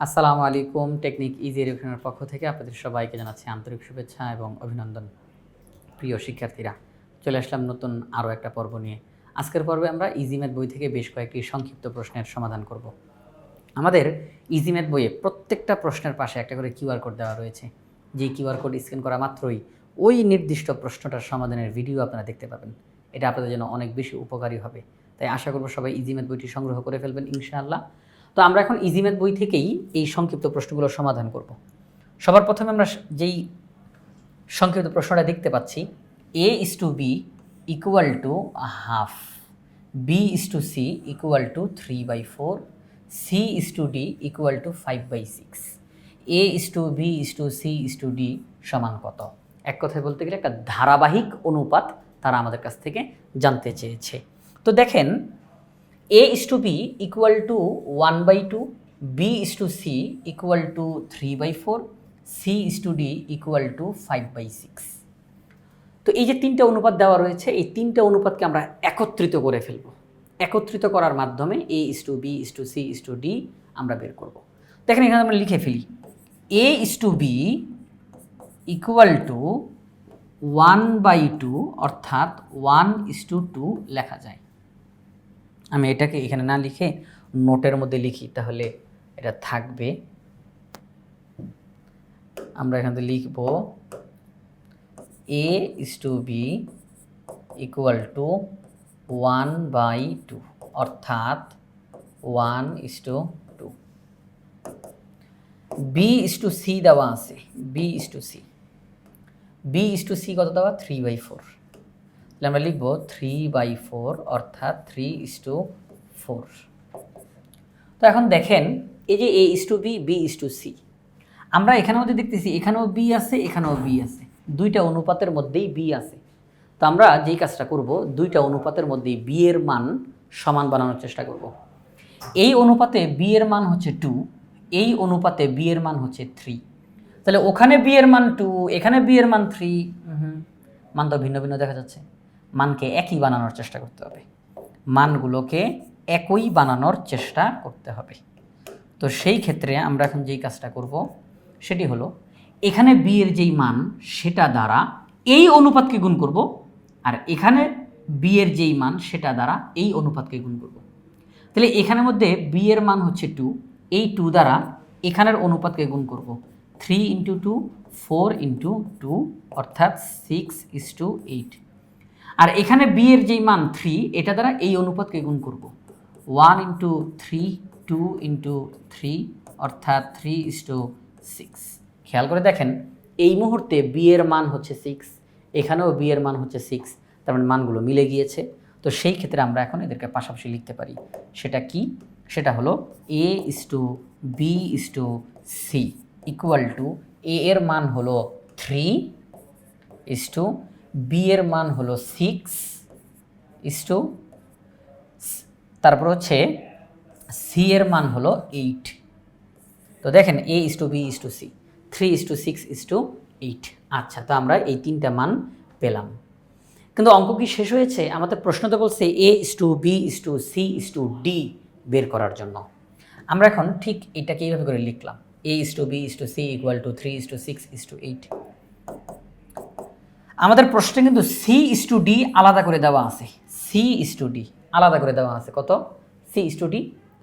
আসসালামু আলাইকুম, technique easy এডুকেশনের পক্ষ থেকে আপনাদের সবাইকে জানাচ্ছি আন্তরিক শুভেচ্ছা এবং অভিনন্দন। প্রিয় শিক্ষার্থীরা, চলে আসলাম নতুন আরও একটা পর্ব নিয়ে। আজকের পর্বে আমরা ইজি ম্যাথ বই থেকে বেশ কয়েকটি সংক্ষিপ্ত প্রশ্নের সমাধান করব। আমাদের ইজি ম্যাথ বইয়ে প্রত্যেকটা প্রশ্নের পাশে একটা করে কিউআর কোড দেওয়া রয়েছে। যে কিউআর কোড স্ক্যান করা মাত্রই ওই নির্দিষ্ট প্রশ্নটার সমাধানের ভিডিও আপনারা দেখতে পাবেন। এটা আপনাদের জন্য অনেক বেশি উপকারী হবে। তাই আশা করব সবাই ইজি ম্যাথ বইটি সংগ্রহ করে ফেলবেন ইনশাআল্লাহ। তো আমরা এখন ইজি ম্যাথ বই থেকেই এই সংক্ষিপ্ত প্রশ্নগুলোর সমাধান করব। সবার প্রথমে আমরা যেই সংক্ষিপ্ত প্রশ্নটা দেখতে পাচ্ছি A is to B equal to half B is to C equal to three by four C is to D equal to five by six A is to B is to C is to D সমান কত? এক কথায় বলতে গেলে একটা ধারাবাহিক অনুপাত তারা আমাদের কাছ থেকে জানতে চেয়েছে। তো দেখেন A is to B equal to one by two B is to C equal to three by four C is to D equal to five by six তো এই যে তিনটা অনুপাত দেওয়া রয়েছে, এই তিনটা অনুপাতকে আমরা একত্রিত করে ফেলব। একত্রিত করার মাধ্যমে A is to B is to C is to D আমরা বের করব। দেখেন এখানে আমরা লিখে ফেলি A is to B equal to one by two অর্থাৎ ওয়ান ইস টু টু লেখা যায়। আমি এটাকে এখানে না লিখে নোটের মধ্যে লিখি, তাহলে এটা থাকবে। আমরা এখানে লিখব A is to B equal to one by two অর্থাৎ one is to two B is to C দেওয়া আছে B is to C B is to C কত দেওয়া? থ্রি বাই ফোর তাহলে আমরা লিখব থ্রি বাই ফোর অর্থাৎ three is to four তো এখন দেখেন, এই যে A is to B B is to C আমরা এখানের মধ্যে দেখতেছি, এখানেও বি আছে, এখানেও বি আছে। দুইটা অনুপাতের মধ্যেই বি আছে। তো আমরা যেই কাজটা করব, দুইটা অনুপাতের মধ্যেই বি এর মান সমান বানানোর চেষ্টা করব। এই অনুপাতে বি এর মান হচ্ছে টু এই অনুপাতে বি এর মান হচ্ছে থ্রি তাহলে ওখানে বি এর মান টু এখানে বি এর মান থ্রি মান তো ভিন্ন ভিন্ন দেখা যাচ্ছে। মানকে একই বানানোর চেষ্টা করতে হবে। মানগুলোকে একই বানানোর চেষ্টা করতে হবে। তো সেই ক্ষেত্রে আমরা এখন যেই কাজটা করব, সেটি হলো এখানে বি এর যেই মান, সেটা দ্বারা এই অনুপাতকে গুণ করব আর এখানে বি এর যেই মান, সেটা দ্বারা এই অনুপাতকে গুণ করব। তাহলে এখানের মধ্যে বি এর মান হচ্ছে টু, এই টু দ্বারা এখানের অনুপাতকে গুণ করব। Three into two, four into two, অর্থাৎ সিক্স ইস টু এইট। আর এখানে বি এর যেই মান থ্রি এটা দ্বারা এই অনুপাতকে গুণ করব। One into three two into three অর্থাৎ থ্রি ইস টু সিক্স খেয়াল করে দেখেন, এই মুহূর্তে বি এর মান হচ্ছে সিক্স এখানেও বি এর মান হচ্ছে সিক্স তার মানে মানগুলো মিলে গিয়েছে। তো সেই ক্ষেত্রে আমরা এখন এদেরকে পাশাপাশি লিখতে পারি। সেটা কি? সেটা হলো A is to B is to C equal to A এর মান হলো থ্রি ইস টু বি এর মান হলো সিক্স ইস টু তারপর হচ্ছে সি এর মান হলো এইট তো দেখেন A is to B is to C three is to six is to eight আচ্ছা তো আমরা এই তিনটা মান পেলাম কিন্তু অঙ্ক কি শেষ হয়েছে আমাদের প্রশ্ন তো বলছে A is to B is to C is to D বের করার জন্য আমরা এখন ঠিক এটাকে এইভাবে করে লিখলাম A is to B is to C equal to three is to six is to eight আমাদের প্রশ্নে কিন্তু সি ইস টু ডি আলাদা করে দেওয়া আছে। সি ইস টু ডি আলাদা করে দেওয়া আছে। কত? C is to D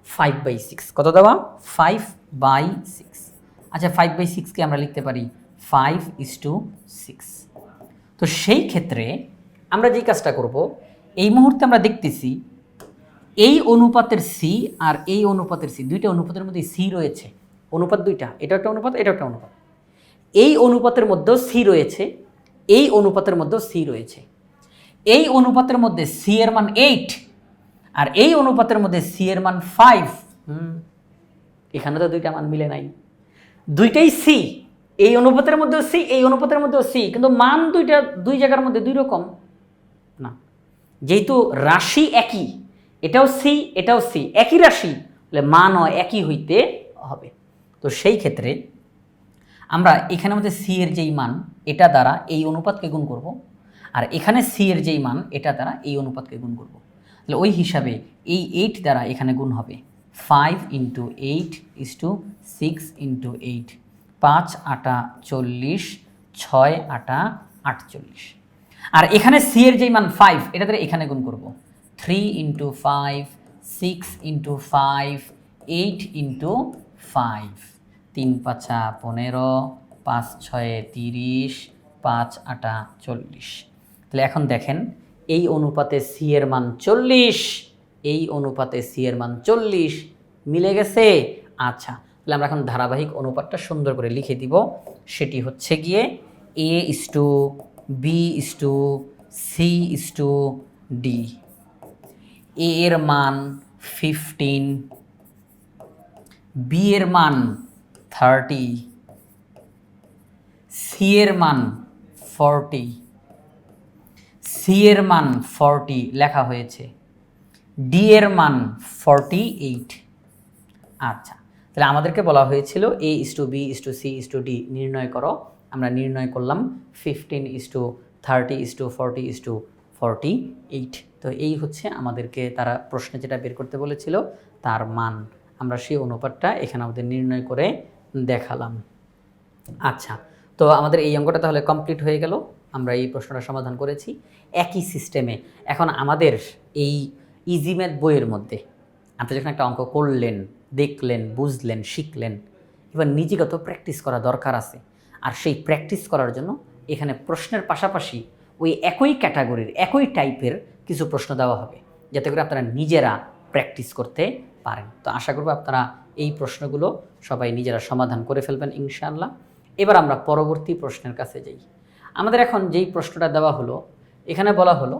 five by six কত দেওয়া? ফাইভ বাই সিক্স আচ্ছা ফাইভ বাই সিক্সকে আমরা লিখতে পারি। ফাইভ ইস টু সিক্স তো সেই ক্ষেত্রে আমরা যেই কাজটা করব, এই মুহূর্তে আমরা দেখতেছি এই অনুপাতের সি আর এই অনুপাতের সি দুইটা অনুপাতের মধ্যে সি রয়েছে। অনুপাত দুইটা, এটা একটা অনুপাত, এটা একটা অনুপাত। এই অনুপাতের মধ্যেও সি রয়েছে। এই অনুপাতের মধ্যেও সি রয়েছে। এই অনুপাতের মধ্যে সি এর মান এইট আর এই অনুপাতের মধ্যে সি এর মান ফাইভ এখানে তো দুইটা মান মিলে নাই। দুইটাই সি এই অনুপাতের মধ্যেও সি, এই অনুপাতের মধ্যেও সি। কিন্তু মান দুইটা, দুই জায়গার মধ্যে দুই রকম। না। যেহেতু রাশি একই, এটাও সি এটাও সি। একই রাশি, তাহলে মানও একই হইতে হবে। তো সেই ক্ষেত্রে আমরা এখানে মধ্যে সি এর যেই মান, এটা দ্বারা এই অনুপাতকে গুণ করব। আর এখানে সি এর যেই মান, এটা দ্বারা এই অনুপাতকে গুণ করব। তাহলে ওই হিসাবে এই এইট দ্বারা এখানে গুণ হবে। Five into eight is to six into eight পাঁচ আটা চল্লিশ, ছয় আটা আটচল্লিশ। আর এখানে সি এর যেই মান ফাইভ এটা দ্বারা এখানে গুণ করব। Three into five six into five eight into five তিন পাঁচা পনেরো, পাঁচ ছয়ে তিরিশ, পাঁচ আটা চল্লিশ। তাহলে এখন দেখেন, এই অনুপাতে সি এর মান চল্লিশ, এই অনুপাতে সি এর মান চল্লিশ, মিলে গেছে? আচ্ছা তাহলে আমরা এখন ধারাবাহিক অনুপাতটা সুন্দর করে লিখে দিব। সেটি হচ্ছে গিয়ে A is to B is to C is to D এর মান ফিফটিন বি এর মান থার্টি সি এর মান ফর্টি সি এর মান ফর্টি লেখা হয়েছে। ডি এর মান ফর্টি এইট। আচ্ছা তাহলে আমাদেরকে বলা হয়েছিল A is to B is to C is to D নির্ণয় করো। আমরা নির্ণয় করলাম fifteen is to thirty is to forty is to forty eight. তো এই হচ্ছে আমাদেরকে তারা প্রশ্নে যেটা বের করতে বলেছিল, তার মান। আমরা সেই অনুপাতটা এখানে আমাদের নির্ণয় করে দেখালাম। আচ্ছা তো আমাদের এই অঙ্কটা তাহলে কমপ্লিট হয়ে গেল। আমরা এই প্রশ্নটা সমাধান করেছি। একই সিস্টেমে এখন আমাদের এই ইজি ম্যাথ বইয়ের মধ্যে আপনি যখন একটা অঙ্ক করলেন, দেখলেন, বুঝলেন, শিখলেন, এবার নিজেগত প্র্যাকটিস করা দরকার আছে। আর সেই প্র্যাকটিস করার জন্য এখানে প্রশ্নের পাশাপাশি ওই একই ক্যাটাগরির একই টাইপের কিছু প্রশ্ন দেওয়া হবে। যাতে করে আপনারা নিজেরা প্র্যাকটিস করতে পারেন। তো আশা করব আপনারা এই প্রশ্নগুলো সবাই নিজেরা সমাধান করে ফেলবেন ইনশাআল্লাহ। এবার আমরা পরবর্তী প্রশ্নের কাছে যাই। আমাদের এখন যেই প্রশ্নটা দেওয়া হলো, এখানে বলা হলো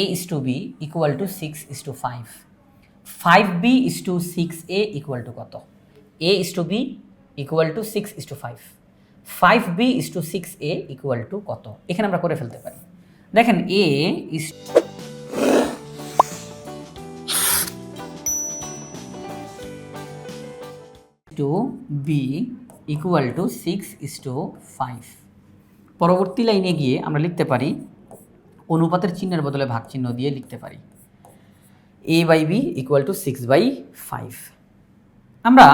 A is to B equal to six is to five five B is to six A equal to কত? A is to B equal to six is to five five B is to six A equal to কত? এখানে আমরা করে ফেলতে পারি। দেখেন A is to B equal to six is to five পরবর্তী লাইনে গিয়ে আমরা লিখতে পারি, অনুপাতের চিহ্নের বদলে ভাগ চিহ্ন দিয়ে লিখতে পারি। A by B equal to six by five আমরা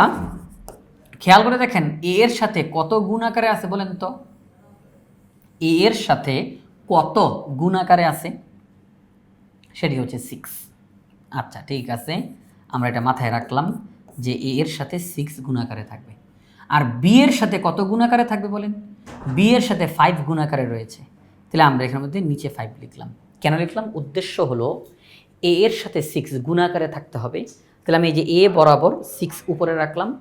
খেয়াল করে দেখেন এ এর সাথে কত গুণ আকারে আছে বলেন তো? এ এর সাথে কত গুণ আকারে আছে? সেটি হচ্ছে সিক্স আচ্ছা ঠিক আছে, আমরা এটা মাথায় রাখলাম। যে এ এর সাথে সিক্স গুণাকারে থাকবে। আর বি এর সাথে কত গুণাকারে থাকবে বলেন? বি এর সাথে ফাইভ গুণাকারে রয়েছে। তাহলে আমরা এখানের মধ্যে নিচে ফাইভ লিখলাম। কেন লিখলাম? উদ্দেশ্য হলো এ এর সাথে সিক্স গুণাকারে থাকতে হবে। তাহলে আমি এই যে এ বরাবর সিক্স উপরে রাখলাম।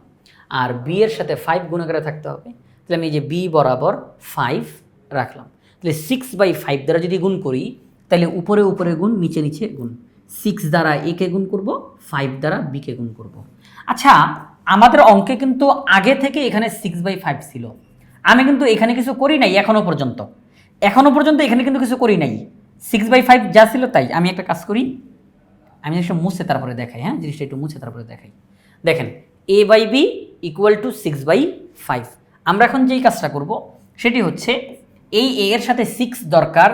আর বি এর সাথে ফাইভ গুণাকারে থাকতে হবে। তাহলে আমি এই যে বি বরাবর ফাইভ রাখলাম। তাহলে সিক্স বাই ফাইভ দ্বারা যদি গুণ করি, তাহলে উপরে উপরে গুণ, নিচে নিচে গুণ। সিক্স দ্বারা এ কে গুণ করব ফাইভ দ্বারা বি কে গুণ করব। আচ্ছা আমাদের অঙ্কে কিন্তু আগে থেকে এখানে সিক্স বাই ফাইভ ছিল। আমি কিন্তু এখানে কিছু করি নাই এখনও পর্যন্ত। এখনও পর্যন্ত এখানে কিন্তু কিছু করি নাই। সিক্স বাই ফাইভ যা ছিল তাই। আমি একটা কাজ করি, আমি জিনিসটা মুছে তারপরে দেখাই হ্যাঁ? জিনিসটা একটু মুছে তারপরে দেখাই। দেখেন A by B equal to six by five আমরা এখন যেই কাজটা করব, সেটি হচ্ছে এই এ এর সাথে সিক্স দরকার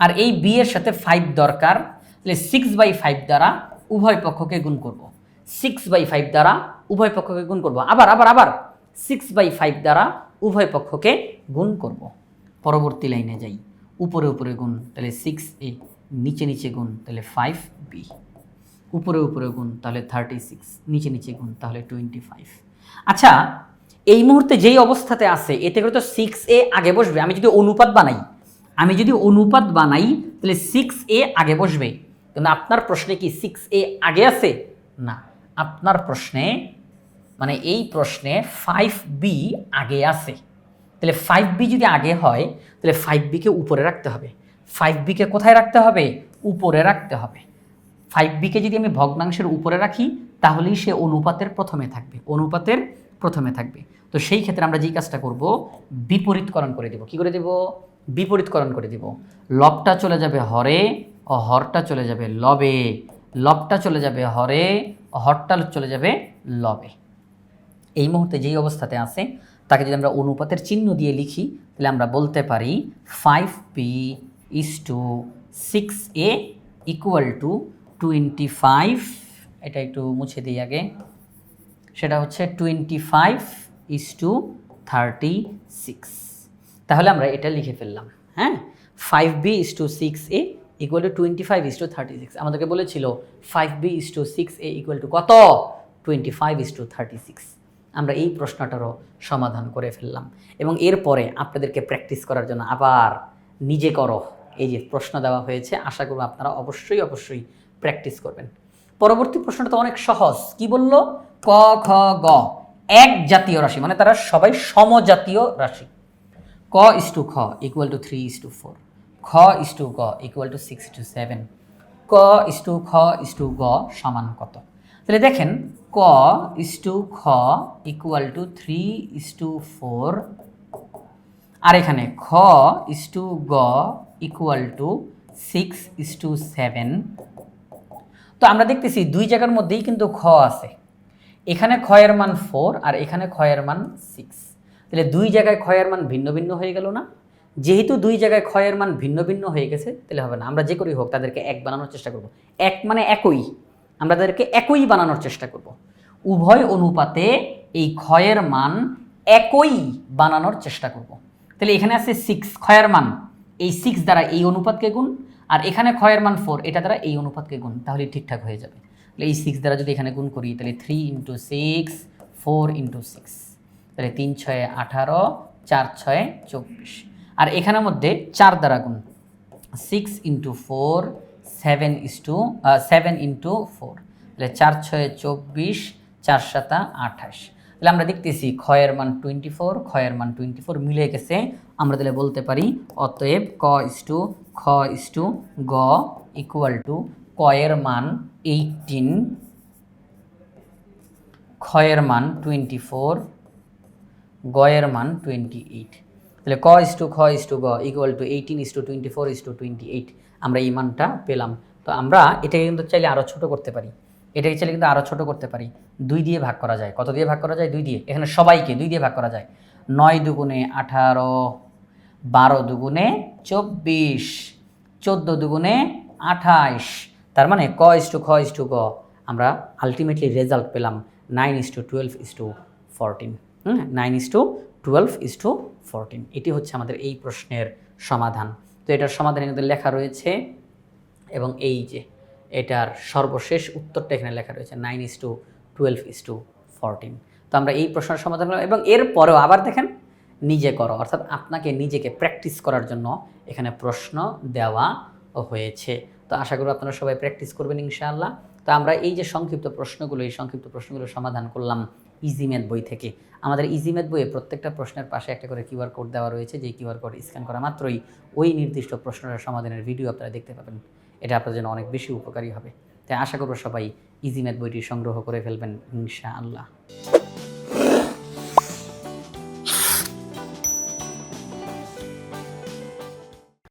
আর এই বি এর সাথে ফাইভ দরকার। তাহলে সিক্স বাই ফাইভ দ্বারা উভয় পক্ষকে গুণ করব। সিক্স বাই ফাইভ দ্বারা উভয় পক্ষকে গুণ করব। আবার আবার আবার সিক্স বাই ফাইভ দ্বারা উভয় পক্ষকে গুণ করব। পরবর্তী লাইনে যাই। উপরে উপরে গুণ, তাহলে সিক্স এ নিচে নিচে গুণ, তাহলে ফাইভ বি উপরে উপরে গুণ, তাহলে থার্টি সিক্স নিচে নিচে গুণ, তাহলে টোয়েন্টি ফাইভ আচ্ছা এই মুহূর্তে যেই অবস্থাতে আছে, এতে করে তো সিক্স এ আগে বসবে। আমি যদি অনুপাত বানাই, আমি যদি অনুপাত বানাই, তাহলে সিক্স এ আগে বসবে। কিন্তু আপনার প্রশ্নে কি সিক্স এ আগে আছে? না। আপনার প্রশ্নে মানে এই প্রশ্নে ফাইভ বি আগে আছে। তাহলে ফাইভ বি যদি আগে হয়, তাহলে ফাইভ বিকে উপরে রাখতে হবে। ফাইভ বিকে কোথায় রাখতে হবে? উপরে রাখতে হবে। ফাইভ বিকে যদি আমি ভগ্নাংশের উপরে রাখি, তাহলেই সে অনুপাতের প্রথমে থাকবে। অনুপাতের প্রথমে থাকবে। তো সেই ক্ষেত্রে আমরা যেই কাজটা করব, বিপরীতকরণ করে দেব। কি করে দেব? বিপরীতকরণ করে দেব। লবটা চলে যাবে হরে ও হরটা চলে যাবে লবে, লবটা চলে যাবে হরে, হরটা চলে যাবে লবে। এই মুহূর্তে যেই অবস্থাতে আছে, তাকে যদি আমরা অনুপাতের চিহ্ন দিয়ে লিখি, তাহলে আমরা বলতে পারি five P is to six A equal to twenty five এটা একটু মুছে দিই আগে, সেটা হচ্ছে twenty five is to thirty six তাহলে আমরা এটা লিখে ফেললাম হ্যাঁ? Five B is to six A equal to twenty five is to thirty six আমাদেরকে বলেছিল five B is to six A equal to কত? Twenty five is to thirty six আমরা এই প্রশ্নটারও সমাধান করে ফেললাম। এবং এরপরে আপনাদেরকে প্র্যাকটিস করার জন্য আবার নিজে করো। এই যে প্রশ্ন দেওয়া হয়েছে, আশা করব আপনারা অবশ্যই অবশ্যই প্র্যাকটিস করবেন। পরবর্তী প্রশ্নটা তো অনেক সহজ। কি বলল? ক, খ, গ। এক জাতীয় রাশি মানে তারা সবাই সমজাতীয় রাশি। ক ইস টু খ equal to three is to four খ ইস টু গ equal to six to seven ক ইস টু খ ইস টু গ সমান কত? তাহলে দেখেন, ক ইস টু খ equal to three is to four আর এখানে খ ইস টু গ equal to six is to seven তো আমরা দেখতেছি দুই জায়গার মধ্যেই কিন্তু খ আছে। এখানে ক্ষয়ের মান ফোর আর এখানে ক্ষয়ের মান সিক্স তাহলে দুই জায়গায় ক্ষয়ের মান ভিন্ন ভিন্ন হয়ে গেল না? যেহেতু দুই জায়গায় ক্ষয়ের মান ভিন্ন ভিন্ন হয়ে গেছে, তাহলে হবে না। আমরা যে করেই হোক তাদেরকে এক বানানোর চেষ্টা করব। এক মানে একই। আমরা তাদেরকে একই বানানোর চেষ্টা করব। উভয় অনুপাতে এই ক্ষয়ের মান একই বানানোর চেষ্টা করব। তাহলে এখানে আছে সিক্স ক্ষয়ের মান। এই সিক্স দ্বারা এই অনুপাতকে গুণ, আর এখানে ক্ষয়ের মান ফোর এটা দ্বারা এই অনুপাতকে গুণ, তাহলে ঠিকঠাক হয়ে যাবে। তাহলে এই সিক্স দ্বারা যদি এখানে গুণ করি, তাহলে three into six four into six তাহলে তিন, ছয়ে, আঠারো, চার, ছয়ে, চব্বিশ। আর এখানের মধ্যে চার দ্বারা গুণ। Six into four seven is to seven into four তাহলে চার ছয়ে চব্বিশ, চার সাতা আঠাশ। তাহলে আমরা দেখতেছি ক্ষয়ের মান টোয়েন্টি ফোর ক্ষয়ের মান টোয়েন্টি ফোর মিলে গেছে। আমরা তাহলে বলতে পারি অতএব ক ইস টু খ ইস টু গ ইকুয়াল টু কয়ের মান এইটিন ক্ষয়ের মান টোয়েন্টি ফোর গয়ের মান টোয়েন্টি এইট তাহলে ক ইস টু খ ইস টু গ equal to eighteen is to twenty four is to twenty eight আমরা এই মানটা পেলাম। তো আমরা এটাকে কিন্তু চাইলে আরও ছোটো করতে পারি। এটাকে চাইলে কিন্তু আরও ছোটো করতে পারি। দুই দিয়ে ভাগ করা যায়। কত দিয়ে ভাগ করা যায়? দুই দিয়ে। এখানে সবাইকে দুই দিয়ে ভাগ করা যায়। নয় দুগুণে আঠারো, বারো দুগুণে চব্বিশ, চোদ্দ দুগুণে আঠাইশ। তার মানে ক ইস টু খ ইস টু গ। আমরা আলটিমেটলি রেজাল্ট পেলাম। Nine is to twelve is to fourteen hmm? Nine is to twelve is to fourteen এটি হচ্ছে আমাদের এই প্রশ্নের সমাধান। তো এটার সমাধান কিন্তু লেখা রয়েছে এবং এই যে এটার সর্বশেষ উত্তরটা এখানে লেখা রয়েছে nine is to twelve is to fourteen তো আমরা এই প্রশ্নের সমাধান করলাম এবং এরপরেও আবার দেখেন, নিজে করো। অর্থাৎ আপনাকে নিজেকে প্র্যাকটিস করার জন্য এখানে প্রশ্ন দেওয়া হয়েছে। তো আশা করি আপনারা সবাই প্র্যাকটিস করবেন ইনশাআল্লাহ। তো আমরা এই যে সংক্ষিপ্ত প্রশ্নগুলো, এই সংক্ষিপ্ত প্রশ্নগুলো সমাধান করলাম। ইজিমেথ বই থেকে। আমাদের ইজিমেথ বইয়ে প্রত্যেকটা প্রশ্নের পাশে একটা করে কিউআর কোড দেওয়া রয়েছে যে কিউআর কোড স্ক্যান করা মাত্রই ওই নির্দিষ্ট প্রশ্নের সমাধানের ভিডিও আপনারা দেখতে পাবেন। এটা আপনার জন্য অনেক বেশি উপকারী হবে। তাই আশা করব সবাই ইজিমেথ বইটি সংগ্রহ করে ফেলবেন, ইনশাআল্লাহ।